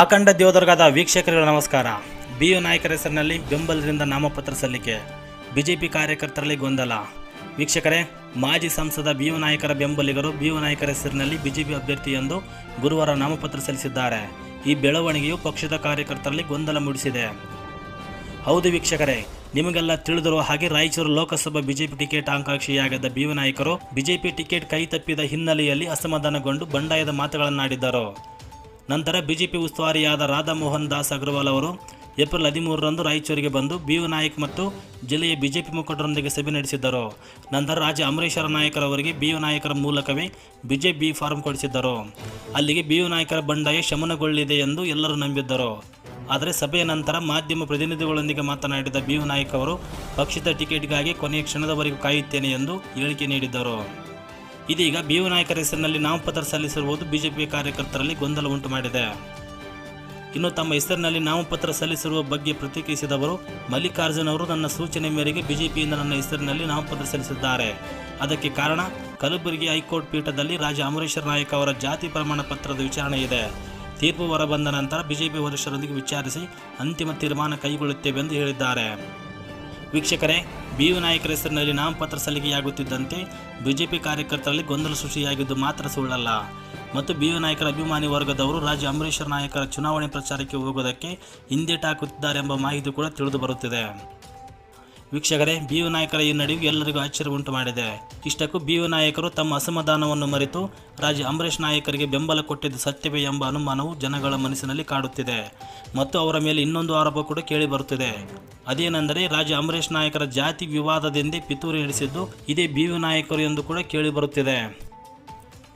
ಅಖಂಡ ದೇವದುರ್ಗದ ವೀಕ್ಷಕರಿಗೆ ನಮಸ್ಕಾರ. ಬಿ ಯು ನಾಯಕರ ಹೆಸರಿನಲ್ಲಿ ಬೆಂಬಲದಿಂದ ನಾಮಪತ್ರ ಸಲ್ಲಿಕೆ. ಬಿಜೆಪಿ ಕಾರ್ಯಕರ್ತರಲ್ಲಿ ಗೊಂದಲ. ವೀಕ್ಷಕರೇ, ಮಾಜಿ ಸಂಸದ ಬಿ ಯು ನಾಯಕರ ಬೆಂಬಲಿಗರು ಬಿ ಯು ನಾಯಕರ ಹೆಸರಿನಲ್ಲಿ ಬಿಜೆಪಿ ಅಭ್ಯರ್ಥಿ ಎಂದು ಗುರುವಾರ ನಾಮಪತ್ರ ಸಲ್ಲಿಸಿದ್ದಾರೆ. ಈ ಬೆಳವಣಿಗೆಯು ಪಕ್ಷದ ಕಾರ್ಯಕರ್ತರಲ್ಲಿ ಗೊಂದಲ ಮೂಡಿಸಿದೆ. ಹೌದು ವೀಕ್ಷಕರೇ, ನಿಮಗೆಲ್ಲ ತಿಳಿದಿರುವ ಹಾಗೆ ರಾಯಚೂರು ಲೋಕಸಭಾ ಬಿಜೆಪಿ ಟಿಕೆಟ್ ಆಕಾಂಕ್ಷಿಯಾಗಿದ್ದ ಬಿ ವಿ ನಾಯಕರು ಬಿಜೆಪಿ ಟಿಕೆಟ್ ಕೈ ತಪ್ಪಿದ ಹಿನ್ನೆಲೆಯಲ್ಲಿ ಅಸಮಾಧಾನಗೊಂಡು ಬಂಡಾಯದ ಮಾತುಗಳನ್ನಾಡಿದ್ದರು ನಂತರ ಬಿಜೆಪಿ ಉಸ್ತುವಾರಿಯಾದ ರಾಧಾಮೋಹನ್ ದಾಸ್ ಅಗರ್ವಾಲ್ ಅವರು ಏಪ್ರಿಲ್ ಹದಿಮೂರರಂದು ರಾಯಚೂರಿಗೆ ಬಂದು ಬಿ ಯು ನಾಯಕ್ ಮತ್ತು ಜಿಲ್ಲೆಯ ಬಿಜೆಪಿ ಮುಖಂಡರೊಂದಿಗೆ ಸಭೆ ನಡೆಸಿದ್ದರು. ನಂತರ ರಾಜ ಅಮರೇಶ್ವರ ನಾಯಕರವರಿಗೆ ಬಿ ಯು ನಾಯಕರ ಮೂಲಕವೇ ಬಿಜೆಪಿ ಬಿ ಫಾರ್ಮ್ ಕೊಡಿಸಿದ್ದರು. ಅಲ್ಲಿಗೆ ಬಿ ಯು ನಾಯಕರ ಬಂಡಾಯ ಶಮನಗೊಳ್ಳಿದೆ ಎಂದು ಎಲ್ಲರೂ ನಂಬಿದ್ದರು. ಆದರೆ ಸಭೆಯ ನಂತರ ಮಾಧ್ಯಮ ಪ್ರತಿನಿಧಿಗಳೊಂದಿಗೆ ಮಾತನಾಡಿದ ಬಿ ಯು ನಾಯಕ್ ಅವರು ಪಕ್ಷದ ಟಿಕೆಟ್ಗಾಗಿ ಕೊನೆಯ ಕ್ಷಣದವರೆಗೂ ಕಾಯುತ್ತೇನೆ ಎಂದು ಹೇಳಿಕೆ ನೀಡಿದ್ದರು. ಇದೀಗ ಬಿಯು ನಾಯಕರ ಹೆಸರಿನಲ್ಲಿ ನಾಮಪತ್ರ ಸಲ್ಲಿಸಿರುವುದು ಬಿಜೆಪಿ ಕಾರ್ಯಕರ್ತರಲ್ಲಿ ಗೊಂದಲ ಉಂಟು ಮಾಡಿದೆ. ಇನ್ನು ತಮ್ಮ ಹೆಸರಿನಲ್ಲಿ ನಾಮಪತ್ರ ಸಲ್ಲಿಸಿರುವ ಬಗ್ಗೆ ಪ್ರತಿಕ್ರಿಯಿಸಿದವರು, ಮಲ್ಲಿಕಾರ್ಜುನ್ ಅವರು ನನ್ನ ಸೂಚನೆ ಮೇರೆಗೆ ಬಿಜೆಪಿಯಿಂದ ನನ್ನ ಹೆಸರಿನಲ್ಲಿ ನಾಮಪತ್ರ ಸಲ್ಲಿಸಿದ್ದಾರೆ. ಅದಕ್ಕೆ ಕಾರಣ, ಕಲಬುರಗಿ ಹೈಕೋರ್ಟ್ ಪೀಠದಲ್ಲಿ ರಾಜ ಅಮರೇಶ್ವರ ನಾಯಕ್ ಅವರ ಜಾತಿ ಪ್ರಮಾಣ ಪತ್ರದ ವಿಚಾರಣೆ ಇದೆ. ತೀರ್ಪು ಹೊರಬಂದ ನಂತರ ಬಿಜೆಪಿ ವರಿಷ್ಠರೊಂದಿಗೆ ವಿಚಾರಿಸಿ ಅಂತಿಮ ತೀರ್ಮಾನ ಕೈಗೊಳ್ಳುತ್ತೇವೆ ಎಂದು ಹೇಳಿದ್ದಾರೆ. ವೀಕ್ಷಕರೇ ಬಿ ಯು ನಾಯಕರ ಹೆಸರಿನಲ್ಲಿ ನಾಮಪತ್ರ ಸಲ್ಲಿಕೆಯಾಗುತ್ತಿದ್ದಂತೆ ಬಿಜೆಪಿ ಕಾರ್ಯಕರ್ತರಲ್ಲಿ ಗೊಂದಲ ಸೃಷ್ಟಿಯಾಗಿದ್ದು ಮಾತ್ರ ಸುಳ್ಳಲ್ಲ. ಮತ್ತು ಬಿ ಯು ನಾಯಕರ ಅಭಿಮಾನಿ ವರ್ಗದವರು ರಾಜ್ಯ ಅಂಬರೀಶ್ವರ ನಾಯಕರ ಚುನಾವಣೆ ಪ್ರಚಾರಕ್ಕೆ ಹೋಗುವುದಕ್ಕೆ ಹಿಂದೇಟಾಕುತ್ತಿದ್ದಾರೆ ಎಂಬ ಮಾಹಿತಿ ಕೂಡ ತಿಳಿದು ಬರುತ್ತಿದೆ. ವೀಕ್ಷಕರೇ ಬಿ ಯು ನಾಯಕರ ಈ ನಡೆಯು ಎಲ್ಲರಿಗೂ ಆಶ್ಚರ್ಯ ಉಂಟು ಮಾಡಿದೆ. ಇಷ್ಟಕ್ಕೂ ಬಿ ಯು ನಾಯಕರು ತಮ್ಮ ಅಸಮಾಧಾನವನ್ನು ಮರೆತು, ರಾಜ ಅಂಬರೀಷ್ ನಾಯಕರಿಗೆ ಬೆಂಬಲ ಕೊಟ್ಟಿದ್ದು ಸತ್ಯವೇ ಎಂಬ ಅನುಮಾನವು ಜನಗಳ ಮನಸ್ಸಿನಲ್ಲಿ ಕಾಡುತ್ತಿದೆ. ಮತ್ತು ಅವರ ಮೇಲೆ ಇನ್ನೊಂದು ಆರೋಪ ಕೂಡ ಕೇಳಿ ಬರುತ್ತಿದೆ. ಅದೇನೆಂದರೆ, ರಾಜ ಅಂಬರೀಷ್ ನಾಯಕರ ಜಾತಿ ವಿವಾದದಿಂದ ಪಿತೂರಿ ನಡೆಸಿದ್ದು ಇದೇ ಬಿ ಯು ನಾಯಕರು ಎಂದು ಕೂಡ ಕೇಳಿ ಬರುತ್ತಿದೆ.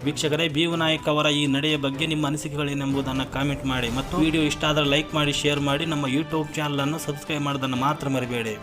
ವೀಕ್ಷಕರೇ ಬಿ ನಾಯಕ್ ಅವರ ಈ ನಡೆಯ ಬಗ್ಗೆ ನಿಮ್ಮ ಅನಿಸಿಕೆಗಳೇನೆಂಬುದನ್ನು ಕಾಮೆಂಟ್ ಮಾಡಿ ಮತ್ತು ವಿಡಿಯೋ ಇಷ್ಟ ಆದರೆ ಲೈಕ್ ಮಾಡಿ ಶೇರ್ ಮಾಡಿ ನಮ್ಮ ಯೂಟ್ಯೂಬ್ ಚಾನಲನ್ನು ಸಬ್ಸ್ಕ್ರೈಬ್ ಮಾಡೋದನ್ನು ಮಾತ್ರ ಮರಿಬೇಡಿ.